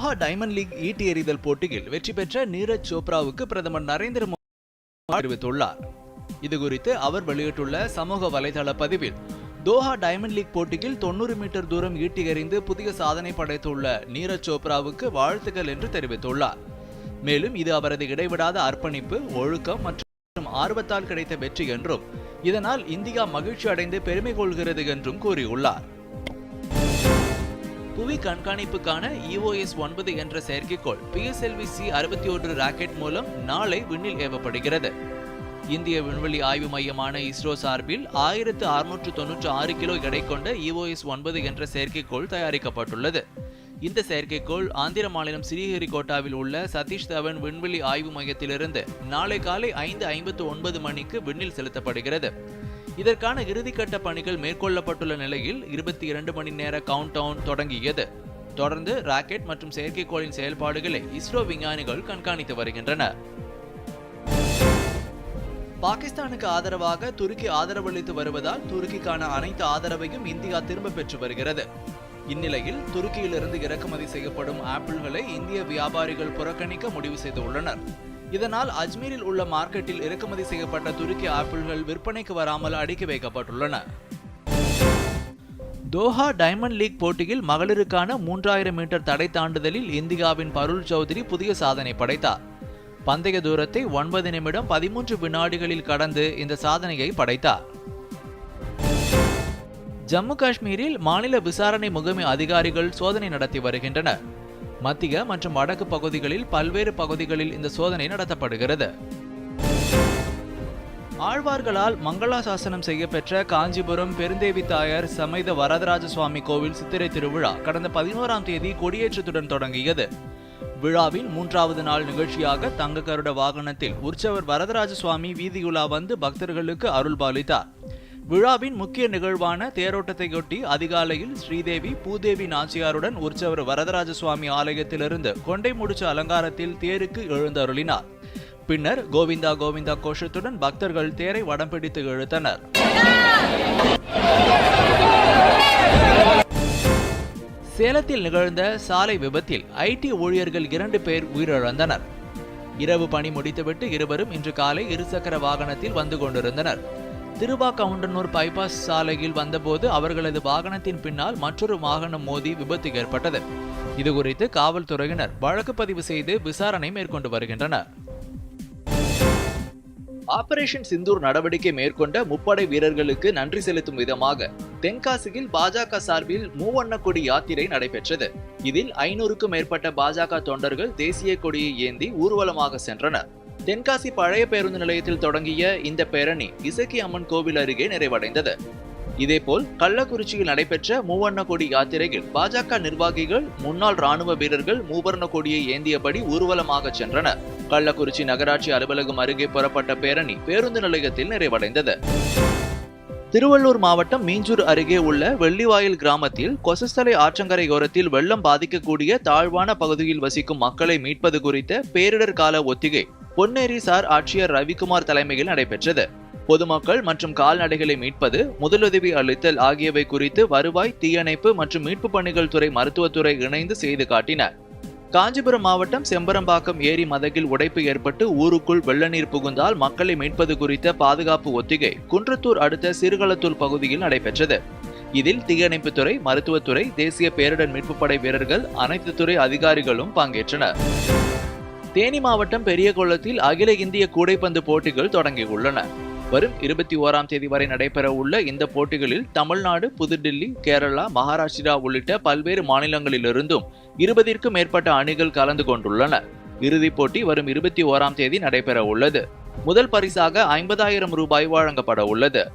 Doha diamond league ஈட்டி எறிதல் போட்டியில் வெற்றி பெற்ற நீரஜ் சோப்ராவுக்கு பிரதமர் நரேந்திர மோடி இது இதுகுறித்து அவர் வெளியிட்டுள்ள சமூக வலைதள பதிவில் தோஹா டைமண்ட் லீக் போட்டியில் தொண்ணூறு மீட்டர் தூரம் ஈட்டி எறிந்து புதிய சாதனை படைத்துள்ள நீரஜ் சோப்ராவுக்கு வாழ்த்துக்கள் என்று தெரிவித்துள்ளார். மேலும் இது அவரது இடைவிடாத அர்ப்பணிப்பு ஒழுக்கம் மற்றும் ஆர்வத்தால் கிடைத்த வெற்றி என்றும் இதனால் இந்தியா மகிழ்ச்சி அடைந்து பெருமை கொள்கிறது என்றும் கூறியுள்ளார். புவி கண்காணிப்புக்கான இஓஎஸ் ஒன்பது என்ற செயற்கைக்கோள் பிஎஸ்எல்வி சி அறுபத்தி ஒன்று ராக்கெட் மூலம் நாளை விண்ணில் ஏவப்படுகிறது. இந்திய விண்வெளி ஆய்வு மையமான இஸ்ரோ சார்பில் ஆயிரத்து அறுநூற்று தொன்னூற்று ஆறு கிலோ எடை கொண்ட இஓஎஸ் ஒன்பது என்ற செயற்கைக்கோள் தயாரிக்கப்பட்டுள்ளது. இந்த செயற்கைக்கோள் ஆந்திர மாநிலம் ஸ்ரீஹரிகோட்டாவில் உள்ள சதீஷ் தவன் விண்வெளி ஆய்வு மையத்திலிருந்து நாளை காலை ஐந்து ஐம்பத்து ஒன்பது மணிக்கு விண்ணில் செலுத்தப்படுகிறது. இதற்கான இறுதிக்கட்ட பணிகள் மேற்கொள்ளப்பட்டுள்ள நிலையில் இருபத்தி இரண்டு மணி நேர கவுண்ட் டவுன் தொடங்கியது. தொடர்ந்து ராக்கெட் மற்றும் செயற்கைக்கோளின் செயல்பாடுகளை இஸ்ரோ விஞ்ஞானிகள் கண்காணித்து வருகின்றனர். பாகிஸ்தானுக்கு ஆதரவாக துருக்கி ஆதரவளித்து வருவதால் துருக்கிக்கான அனைத்து ஆதரவையும் இந்தியா திரும்ப பெற்று வருகிறது. இந்நிலையில் துருக்கியிலிருந்து இறக்குமதி செய்யப்படும் ஆப்பிள்களை இந்திய வியாபாரிகள் புறக்கணிக்க முடிவு செய்துள்ளனர். இதனால் அஜ்மீரில் உள்ள மார்க்கெட்டில் இறக்குமதி செய்யப்பட்ட துருக்கி ஆப்பிள்கள் விற்பனைக்கு வராமல் அடுக்கி வைக்கப்பட்டுள்ளன. தோஹா டைமண்ட் லீக் போட்டியில் மகளிருக்கான மூன்றாயிரம் மீட்டர் தடை தாண்டுதலில் இந்தியாவின் பருள் சௌத்ரி புதிய சாதனை படைத்தார். பந்தய தூரத்தை ஒன்பது நிமிடம் பதிமூன்று வினாடிகளில் கடந்து இந்த சாதனையை படைத்தார். ஜம்மு காஷ்மீரில் மாநில விசாரணை முகமை அதிகாரிகள் சோதனை நடத்தி வருகின்றனர். மத்திய மற்றும் வடக்கு பகுதிகளில் பல்வேறு பகுதிகளில் இந்த சோதனை நடத்தப்படுகிறது. ஆழ்வார்களால் மங்களாசாசனம் செய்யப்பெற்ற காஞ்சிபுரம் பெருந்தேவி தாயார் சமேத வரதராஜ சுவாமி கோவில் சித்திரை திருவிழா கடந்த பதினோராம் தேதி கொடியேற்றத்துடன் தொடங்கியது. விழாவின் மூன்றாவது நாள் நிகழ்ச்சியாக தங்க கருட வாகனத்தில் உற்சவர் வரதராஜ சுவாமி வீதியுலா வந்து பக்தர்களுக்கு அருள்பாலித்தார். விழாவின் முக்கிய நிகழ்வான தேரோட்டத்தையொட்டி அதிகாலையில் ஸ்ரீதேவி பூதேவி நாச்சியாருடன் உற்சவர் வரதராஜ சுவாமி ஆலயத்திலிருந்து கொண்டை முடிச்ச அலங்காரத்தில் தேருக்கு எழுந்தருளினார். பின்னர் கோவிந்தா கோவிந்தா கோஷத்துடன் பக்தர்கள் தேரை வடம் பிடித்து இழுத்தனர். சேலத்தில் நிகழ்ந்த சாலை விபத்தில் ஐடி ஊழியர்கள் இரண்டு பேர் உயிரிழந்தனர். இரவு பணி முடித்துவிட்டு இருவரும் இன்று காலை இருசக்கர வாகனத்தில் வந்து கொண்டிருந்தனர். திருவாக்கவுண்டனூர் பைபாஸ் சாலையில் வந்தபோது அவர்களது வாகனத்தின் பின்னால் மற்றொரு வாகனம் மோதி விபத்து ஏற்பட்டது. இதுகுறித்து காவல்துறையினர் வழக்கு பதிவு செய்து விசாரணை மேற்கொண்டு வருகின்றனர். ஆபரேஷன் சிந்தூர் நடவடிக்கை மேற்கொண்ட முப்படை வீரர்களுக்கு நன்றி செலுத்தும் விதமாக தென்காசியில் பாஜக சார்பில் மூவண்ண கொடி யாத்திரை நடைபெற்றது. இதில் ஐநூறுக்கும் மேற்பட்ட பாஜக தொண்டர்கள் தேசிய கொடியை ஏந்தி ஊர்வலமாக சென்றனர். தென்காசி பழைய பேருந்து நிலையத்தில் தொடங்கிய இந்த பேரணி இசக்கி அம்மன் கோவில் அருகே நிறைவடைந்தது. இதேபோல் கள்ளக்குறிச்சியில் நடைபெற்ற மூவண்ண கொடி யாத்திரையில் பாஜக நிர்வாகிகள் முன்னாள் ராணுவ வீரர்கள் மூவர்ண கொடியை ஏந்தியபடி ஊர்வலமாக சென்றனர். கள்ளக்குறிச்சி நகராட்சி அலுவலகம் அருகே புறப்பட்ட பேரணி பேருந்து நிலையத்தில் நிறைவடைந்தது. திருவள்ளூர் மாவட்டம் மீஞ்சூர் அருகே உள்ள வெள்ளிவாயில் கிராமத்தில் கொசஸ்தலை ஆற்றங்கரையோரத்தில் வெள்ளம் பாதிக்கக்கூடிய தாழ்வான பகுதியில் வசிக்கும் மக்களை மீட்பது குறித்த பேரிடர் கால ஒத்திகை பொன்னேரி சார் ஆட்சியர் ரவிக்குமார் தலைமையில் நடைபெற்றது. பொதுமக்கள் மற்றும் கால்நடைகளை மீட்பது முதலுதவி அளித்தல் ஆகியவை குறித்து வருவாய் தீயணைப்பு மற்றும் மீட்பு பணிகள் துறை மருத்துவத்துறை இணைந்து செய்து காட்டின. காஞ்சிபுரம் மாவட்டம் செம்பரம்பாக்கம் ஏரி மதகில் உடைப்பு ஏற்பட்டு ஊருக்குள் வெள்ள நீர் புகுந்தால் மக்களை மீட்பது குறித்த பாதுகாப்பு ஒத்திகை குன்றத்தூர் அடுத்த சிறுகளத்தூர் பகுதியில் நடைபெற்றது. இதில் தீயணைப்புத்துறை மருத்துவத்துறை தேசிய பேரிடர் மீட்புப் படை வீரர்கள் அனைத்து துறை அதிகாரிகளும் பங்கேற்றனர். தேனி மாவட்டம் பெரியகுளத்தில் அகில இந்திய கூடைப்பந்து போட்டிகள் தொடங்கியுள்ளன. வரும் இருபத்தி ஓராம் தேதி வரை நடைபெற உள்ள இந்த போட்டிகளில் தமிழ்நாடு புதுடில்லி கேரளா மகாராஷ்டிரா உள்ளிட்ட பல்வேறு மாநிலங்களிலிருந்தும் இருபதிற்கும் மேற்பட்ட அணிகள் கலந்து கொண்டுள்ளன. இறுதிப் போட்டி வரும் இருபத்தி ஓராம் தேதி நடைபெற உள்ளது. முதல் பரிசாக ஐம்பதாயிரம் ரூபாய் வழங்கப்பட உள்ளது.